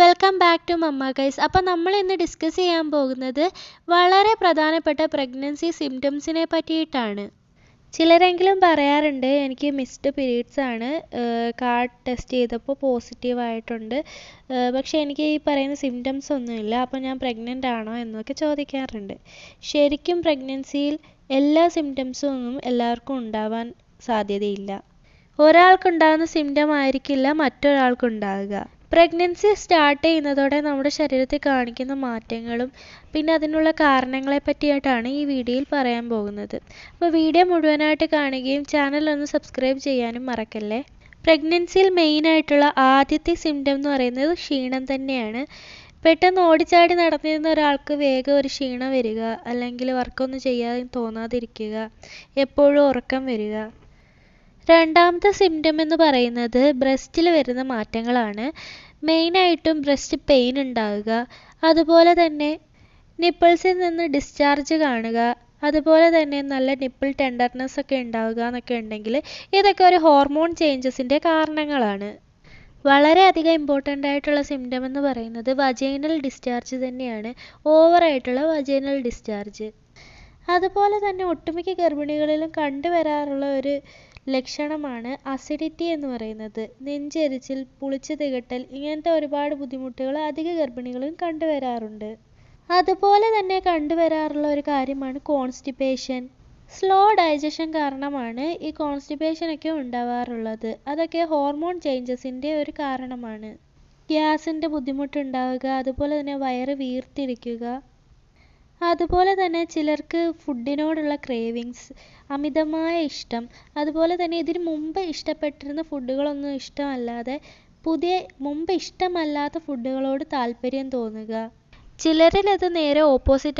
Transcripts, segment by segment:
Welcome back to mamma guys അപ്പോൾ നമ്മൾ ഇന്ന് ഡിസ്കസ് ചെയ്യാൻ പോകുന്നത് വളരെ പ്രധാനപ്പെട്ട പ്രഗ്നൻസി സിംറ്റംസിനെ പറ്റിയിട്ടാണ്. ചിലരെങ്കിലും പറയാറുണ്ട് എനിക്ക് മിസ്ഡ് പീരീഡ്സ് ആണ്. കാർഡ് ടെസ്റ്റ് ചെയ്തപ്പോൾ പോസിറ്റീവ് ആയിട്ടുണ്ട്. പക്ഷേ എനിക്ക് ഈ പറയുന്ന സിംറ്റംസ് ഒന്നുമില്ല. അപ്പോൾ ഞാൻ പ്രഗ്നന്റ് ആണോ എന്നൊക്കെ ചോദിക്കാറുണ്ട്. ശരിക്കും പ്രഗ്നൻസിയിൽ എല്ലാ സിംറ്റംസും ഒന്നും എല്ലാവർക്കും ഉണ്ടാവാൻ സാധ്യതയില്ല. ഒരാൾക്കുണ്ടാകുന്ന സിംറ്റം ആയിരിക്കില്ല മറ്റൊരാൾക്കുണ്ടാകുക പ്രഗ്നൻസി സ്റ്റാർട്ട് ചെയ്യുന്നതോടെ നമ്മുടെ ശരീരത്തിൽ കാണിക്കുന്ന മാറ്റങ്ങളും പിന്നെ അതിനുള്ള കാരണങ്ങളെ പറ്റിയിട്ടാണ് ഈ വീഡിയോയിൽ പറയാൻ പോകുന്നത്. അപ്പോൾ വീഡിയോ മുഴുവനായിട്ട് കാണുകയും ചാനൽ ഒന്ന് സബ്സ്ക്രൈബ് ചെയ്യാനും മറക്കല്ലേ? പ്രഗ്നൻസിയിൽ മെയിനായിട്ടുള്ള ആദ്യത്തെ സിംറ്റം എന്ന് പറയുന്നത് ക്ഷീണം തന്നെയാണ്. പെട്ടെന്ന് ഓടിച്ചാടി നടന്നിരുന്ന ഒരാൾക്ക് വേഗം ഒരു ക്ഷീണം വരിക അല്ലെങ്കിൽ വർക്കൊന്നും ചെയ്യാൻ തോന്നാതിരിക്കുക എപ്പോഴും ഉറക്കം വരിക. രണ്ടാമത്തെ സിംറ്റം എന്ന് പറയുന്നത് ബ്രസ്റ്റിൽ വരുന്ന മാറ്റങ്ങളാണ്. മെയിനായിട്ടും ബ്രസ്റ്റ് പെയിൻ ഉണ്ടാവുക. അതുപോലെ തന്നെ നിപ്പിൾസിൽ നിന്ന് ഡിസ്ചാർജ് കാണുക. അതുപോലെ തന്നെ നല്ല നിപ്പിൾ ടെൻഡർനെസ് ഒക്കെ ഉണ്ടാവുക എന്നൊക്കെ ഉണ്ടെങ്കിൽ ഇതൊക്കെ ഒരു ഹോർമോൺ ചേഞ്ചസിന്റെ കാരണങ്ങളാണ്. വളരെയധികം ഇമ്പോർട്ടന്റ് ആയിട്ടുള്ള സിംറ്റം എന്ന് പറയുന്നത് വജൈനൽ ഡിസ്ചാർജ് തന്നെയാണ്. ഓവറായിട്ടുള്ള വജൈനൽ ഡിസ്ചാർജ് അതുപോലെ തന്നെ ഒട്ടുമിക്ക ഗർഭിണികളിലും കണ്ടുവരാറുള്ള ഒരു ലക്ഷണമാണ് അസിഡിറ്റി എന്ന് പറയുന്നത്. നെഞ്ചെരിച്ചിൽ പുളിച്ചു തികട്ടൽ ഇങ്ങനത്തെ ഒരുപാട് ബുദ്ധിമുട്ടുകൾ അധിക ഗർഭിണികളും കണ്ടുവരാറുണ്ട്. അതുപോലെ തന്നെ കണ്ടുവരാറുള്ള ഒരു കാര്യമാണ് കോൺസ്റ്റിപ്പേഷൻ സ്ലോ ഡൈജഷൻ കാരണമാണ് ഈ കോൺസ്റ്റിപ്പേഷൻ ഒക്കെ ഉണ്ടാവാറുള്ളത്. അതൊക്കെ ഹോർമോൺ ചേഞ്ചസിന്റെ ഒരു കാരണമാണ്. ഗ്യാസിന്റെ ബുദ്ധിമുട്ടുണ്ടാവുക അതുപോലെ തന്നെ വയറ് വീർത്തിരിക്കുക അതുപോലെ തന്നെ ചിലർക്ക് ഫുഡിനോടുള്ള ക്രേവിങ്സ് അമിതമായ ഇഷ്ടം അതുപോലെ തന്നെ ഇതിന് മുമ്പ് ഇഷ്ടപ്പെട്ടിരുന്ന ഫുഡുകളൊന്നും ഇഷ്ടമല്ലാതെ പുതിയ മുമ്പ് ഇഷ്ടമല്ലാത്ത ഫുഡുകളോട് താല്പര്യം തോന്നുക. ചിലരിൽ അത് നേരെ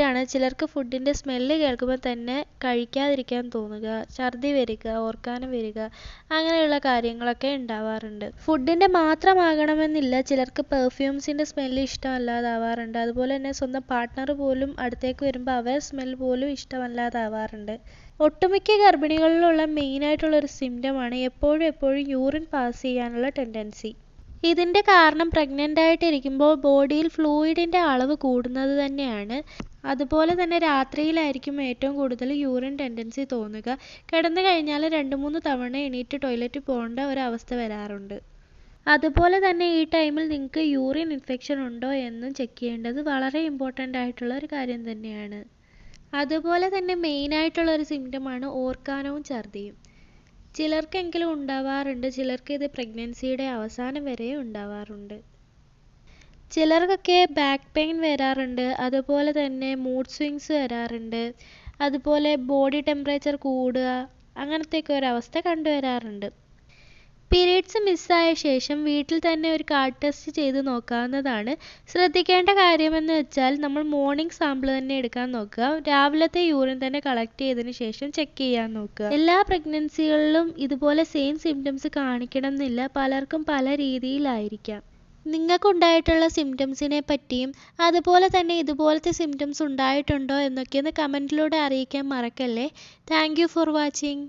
ആണ്. ചിലർക്ക് ഫുഡിന്റെ സ്മെല്ല് കേൾക്കുമ്പോൾ തന്നെ കഴിക്കാതിരിക്കാൻ തോന്നുക ഛർദി വരിക ഓർക്കാനം വരിക അങ്ങനെയുള്ള കാര്യങ്ങളൊക്കെ ഉണ്ടാവാറുണ്ട്. ഫുഡിന്റെ മാത്രമാകണമെന്നില്ല ചിലർക്ക് പെർഫ്യൂംസിന്റെ സ്മെല്ല് ഇഷ്ടമല്ലാതാവാറുണ്ട്. അതുപോലെ തന്നെ സ്വന്തം പാർട്ട്ണർ പോലും അടുത്തേക്ക് വരുമ്പോൾ അവർ സ്മെല്ല് പോലും ഇഷ്ടമല്ലാതാവാറുണ്ട്. ഒട്ടുമിക്ക ഗർഭിണികളിലുള്ള മെയിനായിട്ടുള്ള ഒരു സിംറ്റമാണ് എപ്പോഴും എപ്പോഴും യൂറിൻ പാസ് ചെയ്യാനുള്ള ടെൻഡൻസി ഇതിന്റെ കാരണം പ്രഗ്നന്റ് ആയിട്ടിരിക്കുമ്പോൾ ബോഡിയിൽ ഫ്ലൂയിഡിന്റെ അളവ് കൂടുന്നത് തന്നെയാണ്. അതുപോലെ തന്നെ രാത്രിയിലായിരിക്കും ഏറ്റവും കൂടുതൽ യൂറിൻ ടെൻഡൻസി തോന്നുക. കിടന്നു കഴിഞ്ഞാൽ രണ്ട് മൂന്ന് തവണ എണീറ്റ് ടോയ്ലറ്റിൽ പോകേണ്ട ഒരവസ്ഥ വരാറുണ്ട്. അതുപോലെ തന്നെ ഈ ടൈമിൽ നിങ്ങൾക്ക് യൂറിൻ ഇൻഫെക്ഷൻ ഉണ്ടോ എന്ന് ചെക്ക് ചെയ്യേണ്ടത് വളരെ ഇമ്പോർട്ടന്റ് ആയിട്ടുള്ള ഒരു കാര്യം തന്നെയാണ്. അതുപോലെ തന്നെ മെയിൻ ആയിട്ടുള്ള ഒരു സിംറ്റമാണ് ഓർക്കാനവും ഛർദിയും. ചിലർക്കെങ്കിലും ഉണ്ടാവാറുണ്ട്. ചിലർക്ക് ഇത് പ്രഗ്നൻസിയുടെ അവസാനം വരെ ഉണ്ടാവാറുണ്ട്. ചിലർക്കൊക്കെ ബാക്ക് പെയിൻ വരാറുണ്ട്. അതുപോലെ തന്നെ മൂഡ് സ്വിങ്സ് വരാറുണ്ട്. അതുപോലെ ബോഡി ടെമ്പറേച്ചർ കൂടുക അങ്ങനത്തെയൊക്കെ ഒരവസ്ഥ കണ്ടുവരാറുണ്ട്. പീരീഡ്സ് മിസ്സായ ശേഷം വീട്ടിൽ തന്നെ ഒരു കാർഡ് ടെസ്റ്റ് ചെയ്ത് നോക്കാവുന്നതാണ്. ശ്രദ്ധിക്കേണ്ട കാര്യമെന്ന് വെച്ചാൽ നമ്മൾ മോർണിംഗ് സാമ്പിൾ തന്നെ എടുക്കാൻ നോക്കുക. രാവിലത്തെ യൂറിൻ തന്നെ കളക്ട് ചെയ്തതിന് ശേഷം ചെക്ക് ചെയ്യാൻ നോക്കുക. എല്ലാ പ്രഗ്നൻസികളിലും ഇതുപോലെ സെയിം സിംറ്റംസ് കാണിക്കണം എന്നില്ല. പലർക്കും പല രീതിയിലായിരിക്കാം. നിങ്ങൾക്കുണ്ടായിട്ടുള്ള സിംറ്റംസിനെ പറ്റിയും അതുപോലെ തന്നെ ഇതുപോലത്തെ സിംറ്റംസ് ഉണ്ടായിട്ടുണ്ടോ എന്നൊക്കെ ഒന്ന് കമന്റിലൂടെ അറിയിക്കാൻ മറക്കല്ലേ. Thank for watching